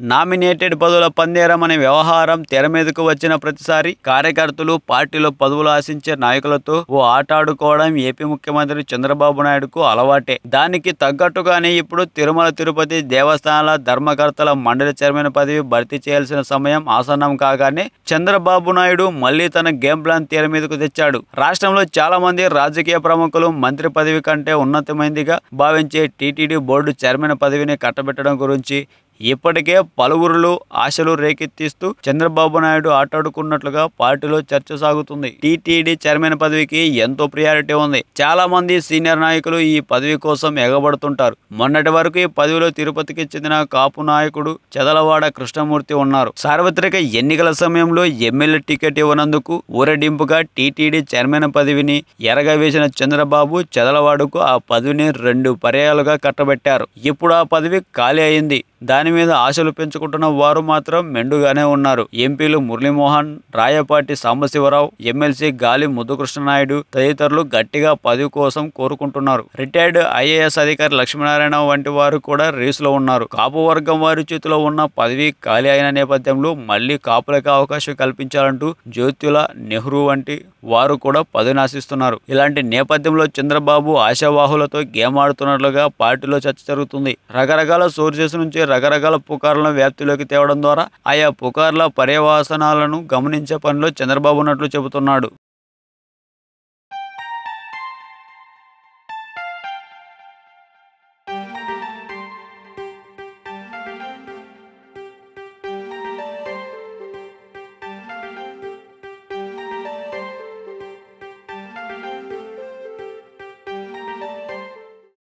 Nominated పదవుల పందేరం అనే వ్యవహారం తెర మీదకు వచ్చిన ప్రతిసారి కార్యకర్తలు పార్టీలో పదవులు ఆశించే నాయకులతో ఓ ఆట ఆడుకోవడం ఏపీ ముఖ్యమంత్రి చంద్రబాబు నాయుడుకు అలవాటే. దానికి తగ్గట్టుగానే ఇప్పుడు తిరుమల తిరుపతి దేవస్థానాల ధర్మకర్తల మండలి చైర్మన్ పదవి భర్తీ చేయాల్సిన సమయం ఆసన్నం కాగానే చంద్రబాబు నాయుడు మళ్ళీ తన గేమ్ ప్లాన్ తెర మీదకు తెచ్చాడు. రాష్ట్రంలో చాలా మంది రాజకీయ ప్రముఖులు మంత్రి పదవి కంటే ఉన్నతమైందిగా భావించే టీటీడీ బోర్డు చైర్మన్ పదవిని కట్టబెట్టడం గురించి ఇప్పటికే పలువురులు ఆశలు రేకెత్తిస్తూ చంద్రబాబు నాయుడు ఆటాడుకున్నట్లుగా పార్టీలో చర్చ సాగుతుంది. టీటీడీ చైర్మన్ పదవికి ఎంతో ప్రియారిటీ ఉంది. చాలా మంది సీనియర్ నాయకులు ఈ పదవి కోసం ఎగబడుతుంటారు. మొన్నటి వరకు ఈ పదవిలో తిరుపతికి చెందిన కాపు నాయకుడు చెదలవాడ కృష్ణమూర్తి ఉన్నారు. సార్వత్రిక ఎన్నికల సమయంలో ఎమ్మెల్యే టికెట్ ఇవ్వనందుకు ఊరడింపుగా టీటీడీ చైర్మన్ పదవిని ఎరగవేసిన చంద్రబాబు చెదలవాడకు ఆ పదవిని రెండు పర్యాలుగా కట్టబెట్టారు. ఇప్పుడు ఆ పదవి ఖాళీ అయింది. దాని మీద ఆశలు పెంచుకుంటున్న వారు మాత్రం మెండుగానే ఉన్నారు. ఎంపీలు మురళీమోహన్ రాయపాటి సాంబశివరావు ఎమ్మెల్సీ గాలి ముద్దుకృష్ణనాయుడు తదితరులు గట్టిగా పదవి కోసం కోరుకుంటున్నారు. రిటైర్డ్ ఐఏఎస్ అధికారి లక్ష్మీనారాయణ వంటి వారు కూడా రేసులో ఉన్నారు. కాపు వర్గం వారి చేతిలో ఉన్న పదవి ఖాళీ అయిన నేపథ్యంలో మళ్ళీ కాపులకు అవకాశం కల్పించాలంటూ జ్యోతుల నెహ్రూ వంటి వారు కూడా పదవిని ఆశిస్తున్నారు ఇలాంటి నేపథ్యంలో చంద్రబాబు ఆశావాహులతో గేమ్ ఆడుతున్నట్లుగా పార్టీలో చర్చ జరుగుతుంది. రకరకాల సోర్సెస్ నుంచి రకరకాల పుకార్లను వ్యాప్తిలోకి తేవడం ద్వారా ఆయా పుకార్ల పర్యవసనాలను గమనించే పనిలో చంద్రబాబు ఉన్నట్లు చెబుతున్నాడు.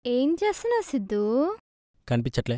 ఏం చేస్తున్నావు సిద్ధు? కనిపించట్లే.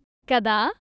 కదా?